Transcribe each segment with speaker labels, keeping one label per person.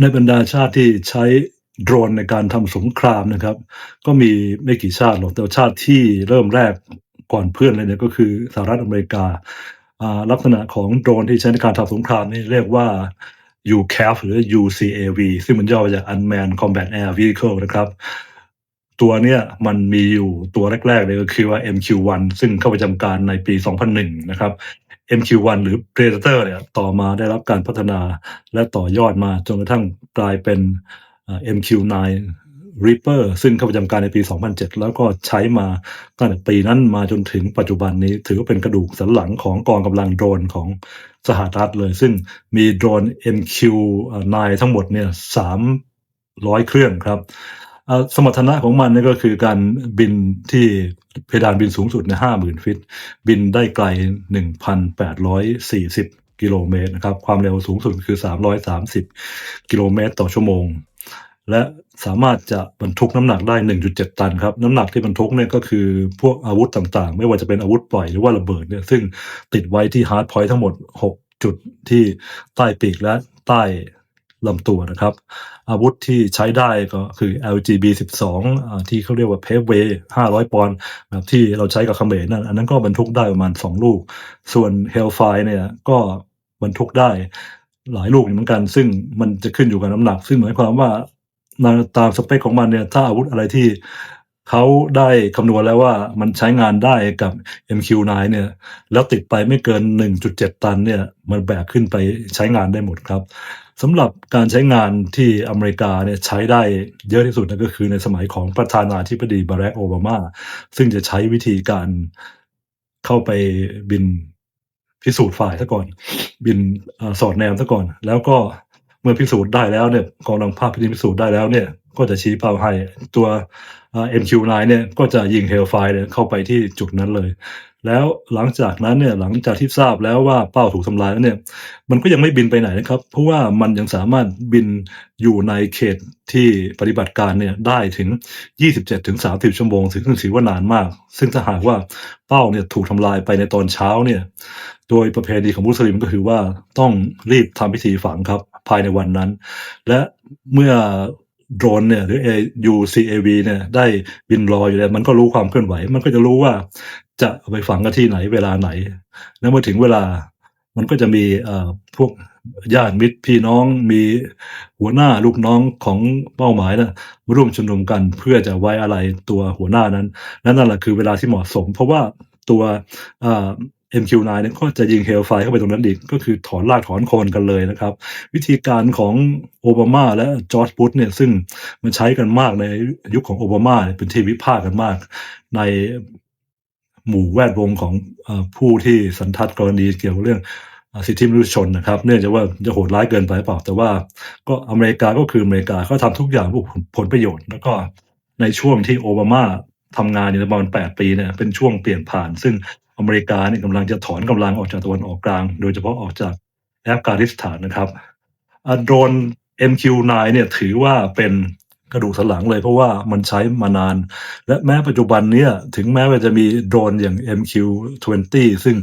Speaker 1: ในบรรดาชาติที่ใช้โดรนในการทำสงครามนะครับ ก็มีไม่กี่ชาติหรอกแต่ชาติที่เริ่มแรกก่อนเพื่อนเลยเนี่ยก็คือสหรัฐอเมริกา ลักษณะของโดรนที่ใช้ในการทำสงครามนี่เรียกว่า UCAV หรือ UCAV ซึ่งมันย่อมาจาก Unmanned Combat Air Vehicle นะครับ ตัวเนี้ยมันมีอยู่ตัวแรกๆเลยก็คือว่า MQ-1 ซึ่งเข้าไปจำการในปี 2001 นะครับ MQ-1 หรือ Predator เนี่ยต่อมาได้รับการพัฒนาและต่อยอดมาจนกระทั่งกลายเป็น MQ-9 Reaper ซึ่งเข้าประจำการในปี 2007 แล้วก็ใช้มาตั้งแต่ปีนั้นมาจนถึงปัจจุบันนี้ถือว่าเป็นกระดูกสันหลังของกองกำลังโดรนของสหรัฐเลย ซึ่งมีโดรน MQ-9 ทั้งหมดเนี่ย300 เครื่องครับ สมรรถนะของมันนี่ก็คือการบินที่เพดานบินสูงสุดในห้าหมื่นฟิต บินได้ไกล1,840กิโลเมตรนะครับความเร็วสูงสุดคือ330กิโลเมตรต่อชั่วโมง และสามารถจะบรรทุกน้ำหนักได้ 1.7 ตันครับ น้ำหนักที่บรรทุกเนี่ยก็คือพวกอาวุธต่างๆ ไม่ว่าจะเป็นอาวุธปล่อยหรือว่าระเบิดเนี่ยซึ่งติดไว้ที่ฮาร์ดพอยท์ทั้งหมด 6 จุดที่ใต้ปีกและใต้ ลำตัวนะครับ อาวุธที่ใช้ได้ก็คือ LGB 12 ที่เขาเรียกว่าเพเว500 ปอนด์แบบที่เราใช้กับคาเมรนั่นอันนั้นก็บรรทุกได้ประมาณ 2 ลูก ส่วน Hellfire เนี่ยก็บรรทุกได้หลายลูกเหมือนกัน ซึ่งมันจะขึ้นอยู่กับน้ำหนัก ซึ่งหมายความว่าตามสเปคของมันเนี่ยถ้าอาวุธอะไรที่ เขาได้คำนวณแล้วว่ามันใช้งานได้กับ MQ9 เนี่ย แล้วติดไปไม่เกิน 1.7 ตันเนี่ย มันแบกขึ้นไปใช้งานได้หมดครับสำหรับการใช้งานที่อเมริกาเนี่ยใช้ได้เยอะที่สุดนั่นก็คือในสมัยของประธานาธิบดีบารักโอบามา ซึ่งจะใช้วิธีการเข้าไปบินพิสูจน์ฝ่ายซะก่อน บินสอดแนมซะก่อน แล้วก็ เมื่อพิสูจน์ได้แล้วเนี่ยกองกำลังภาพพิสูจน์ได้แล้วเนี่ย ก็จะชี้เป้าให้ตัว MQ9 เนี่ยก็จะยิงเฮลไฟเนี่ยเข้าไปที่จุดนั้นเลย แล้วหลังจากนั้นเนี่ยหลังจากที่ทราบแล้วว่าเป้าถูกทำลายแล้วเนี่ย มันก็ยังไม่บินไปไหนนะครับ เพราะว่ามันยังสามารถบินอยู่ในเขตที่ปฏิบัติการเนี่ยได้ถึง 27ถึง30 ชั่วโมงซึ่งถือว่านานมาก ซึ่งถ้าหากว่าเป้าเนี่ยถูกทำลายไปในตอนเช้าเนี่ย โดยประเพณีของมุสลิมก็คือว่าต้องรีบทำพิธีฝังครับ ภายในวันนั้น และเมื่อโดรนเนี่ยหรือ UCAV เนี่ยได้บินรออยู่แล้ว มันก็รู้ความเคลื่อนไหว มันก็จะรู้ว่าจะไปฝังกันที่ไหนเวลาไหน แล้วเมื่อถึงเวลามันก็จะมีพวกญาติมิตรพี่น้องมีหัวหน้าลูกน้องของเป้าหมายนะร่วมชุมนุมกันเพื่อจะไว้อะไรตัวหัวหน้านั้น นั่นแหละคือเวลาที่เหมาะสม เพราะว่าตัว MQ9 เนี่ยก็จะยิงเฮลไฟเข้าไปตรงนั้นอีกก็คือถอนรากถอนโคนกันเลยนะครับ วิธีการของโอบามาและจอร์จบุชเนี่ยซึ่งมันใช้กันมากในยุคของโอบามาเป็นที่วิพากษ์กันมาก ในหมู่แวดวงของผู้ที่สันทัดกรณีเกี่ยวกับเรื่องสิทธิมนุษยชนนะครับ เนื่องจากว่าจะโหดร้ายเกินไปเปล่า แต่ว่าก็อเมริกาก็คืออเมริกาเขาทำทุกอย่างเพื่อผลประโยชน์ แล้วก็ในช่วงที่โอบามาทำงานอยู่ประมาณ8ปีเนี่ยเป็นช่วงเปลี่ยนผ่าน ซึ่ง อเมริกาเนี่ยกำลังจะถอนกำลังออกจากตะวันออกกลาง โดยเฉพาะออกจากแอฟกานิสถานนะครับโดรน MQ9 เนี่ยถือว่าเป็นกระดูกสันหลังเลยเพราะว่ามันใช้มานาน และแม้ปัจจุบันเนี่ยถึงแม้ว่าจะมีโดรนอย่าง MQ20 ซึ่ง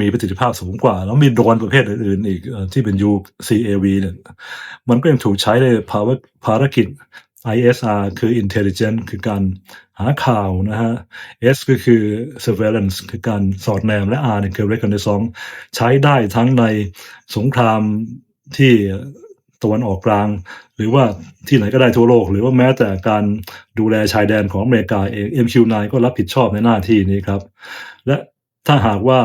Speaker 1: มีประสิทธิภาพสูงกว่า แล้วมีโดรนประเภทอื่นๆ อีกที่เป็น UCAV เนี่ยมันก็ยังถูกใช้ในภาวะภารกิจ ISR คือ intelligence คือการหาข่าวนะฮะ S ก็คือ surveillance คือการสอดแนมและ R เนี่ยคือ reconnaissance ใช้ได้ทั้งในสงครามที่ตะวันออกกลาง หรือว่าที่ไหนก็ได้ทั่วโลก หรือว่าแม้แต่การดูแลชายแดนของอเมริกาเอง MQ9 ก็รับผิดชอบในหน้าที่นี้ครับ และถ้าหากว่า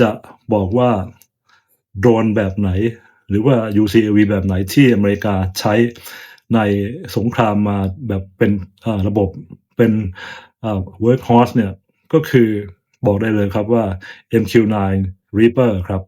Speaker 1: จะบอกว่าโดรนแบบไหน หรือว่า UCAV แบบไหนที่อเมริกาใช้ ในสงครามมาแบบเป็นระบบเป็น workhorse เนี่ยก็คือบอกได้เลยครับว่า MQ9 Reaper ครับ